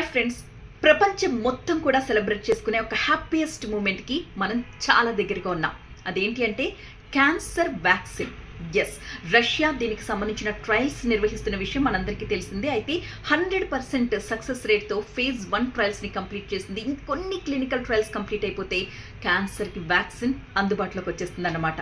Hi friends ప్రపంచం మొత్తం కూడా సెలబ్రేట్ చేసుకునే ఒక హ్యాపీయెస్ట్ మూమెంట్కి మనం చాలా దగ్గరగా ఉన్నాం. అదేంటి అంటే క్యాన్సర్ వ్యాక్సిన్ ఎస్ రష్యా దీనికి సంబంధించిన ట్రయల్స్ నిర్వహిస్తున్న విషయం మనందరికీ తెలిసిందే. అయితే హండ్రెడ్ పర్సెంట్ సక్సెస్ రేట్తో ఫేజ్ వన్ ట్రయల్స్ని కంప్లీట్ చేసింది. ఇంకొన్ని క్లినికల్ ట్రయల్స్ కంప్లీట్ అయిపోతే క్యాన్సర్కి వ్యాక్సిన్ అందుబాటులోకి వచ్చేస్తుంది అన్నమాట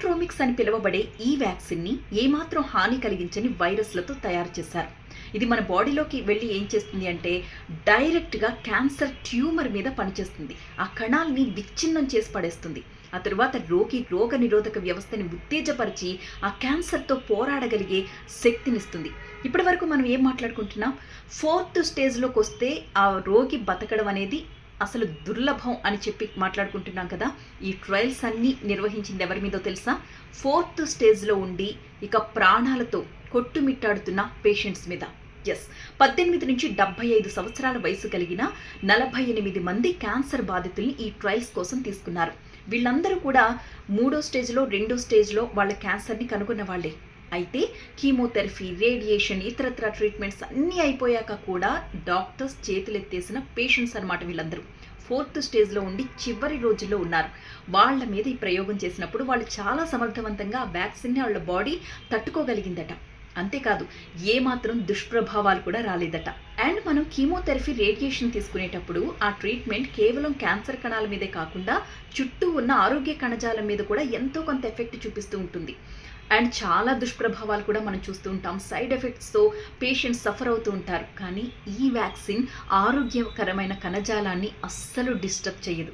ప్యాట్రోమిక్స్ అని పిలువబడే ఈ వ్యాక్సిన్ని ఏమాత్రం హాని కలిగించని వైరస్లతో తయారు చేశారు. ఇది మన బాడీలోకి వెళ్ళి ఏం చేస్తుంది అంటే డైరెక్ట్గా క్యాన్సర్ ట్యూమర్ మీద పనిచేస్తుంది. ఆ కణాలని విచ్ఛిన్నం చేసి పడేస్తుంది. ఆ తరువాత రోగి రోగ నిరోధక వ్యవస్థని ఉత్తేజపరిచి ఆ క్యాన్సర్తో పోరాడగలిగే శక్తినిస్తుంది. ఇప్పటి వరకు మనం ఏం మాట్లాడుకుంటున్నాం? ఫోర్త్ స్టేజ్లోకి వస్తే ఆ రోగి బతకడం అనేది అసలు దుర్లభం అని చెప్పి మాట్లాడుకుంటున్నాం కదా. ఈ ట్రయల్స్ అన్నీ నిర్వహించింది ఎవరి మీదో తెలుసా? ఫోర్త్ స్టేజ్లో ఉండి ఇక ప్రాణాలతో కొట్టుమిట్టాడుతున్న పేషెంట్స్ మీద. ఎస్ పద్దెనిమిది నుంచి డెబ్బై ఐదు సంవత్సరాల వయసు కలిగిన నలభై ఎనిమిది మంది క్యాన్సర్ బాధితుల్ని ఈ ట్రయల్స్ కోసం తీసుకున్నారు. వీళ్ళందరూ కూడా మూడో స్టేజ్లో రెండో స్టేజ్లో వాళ్ళ క్యాన్సర్ని కనుగొన్న వాళ్ళే. అయితే కీమోథెరపీ రేడియేషన్ ఇతరత్ర ట్రీట్మెంట్స్ అన్నీ అయిపోయాక కూడా డాక్టర్స్ చేతులెత్తేసిన పేషెంట్స్ అన్నమాట వీళ్ళందరూ. ఫోర్త్ స్టేజ్లో ఉండి చివరి రోజుల్లో ఉన్నారు. వాళ్ళ మీద ఈ ప్రయోగం చేసినప్పుడు వాళ్ళు చాలా సమర్థవంతంగా ఆ వ్యాక్సిన్ని వాళ్ళ బాడీ తట్టుకోగలిగిందట. అంతేకాదు ఏమాత్రం దుష్ప్రభావాలు కూడా రాలేదట. అండ్ మనం కీమోథెరపీ రేడియేషన్ తీసుకునేటప్పుడు ఆ ట్రీట్మెంట్ కేవలం క్యాన్సర్ కణాల మీదే కాకుండా చుట్టూ ఉన్న ఆరోగ్య కణజాలం మీద కూడా ఎంతో కొంత ఎఫెక్ట్ చూపిస్తూ ఉంటుంది. అండ్ చాలా దుష్ప్రభావాలు కూడా మనం చూస్తూ ఉంటాం. సైడ్ ఎఫెక్ట్స్తో పేషెంట్స్ సఫర్ అవుతూ ఉంటారు. కానీ ఈ వ్యాక్సిన్ ఆరోగ్యకరమైన కణజాలాన్ని అస్సలు డిస్టర్బ్ చేయదు.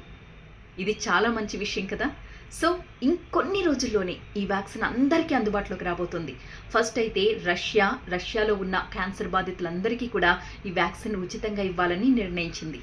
ఇది చాలా మంచి విషయం కదా. సో ఇంకొన్ని రోజుల్లోనే ఈ వ్యాక్సిన్ అందరికీ అందుబాటులోకి రాబోతుంది. ఫస్ట్ అయితే రష్యా రష్యాలో ఉన్న క్యాన్సర్ బాధితులందరికీ కూడా ఈ వ్యాక్సిన్ ఉచితంగా ఇవ్వాలని నిర్ణయించింది.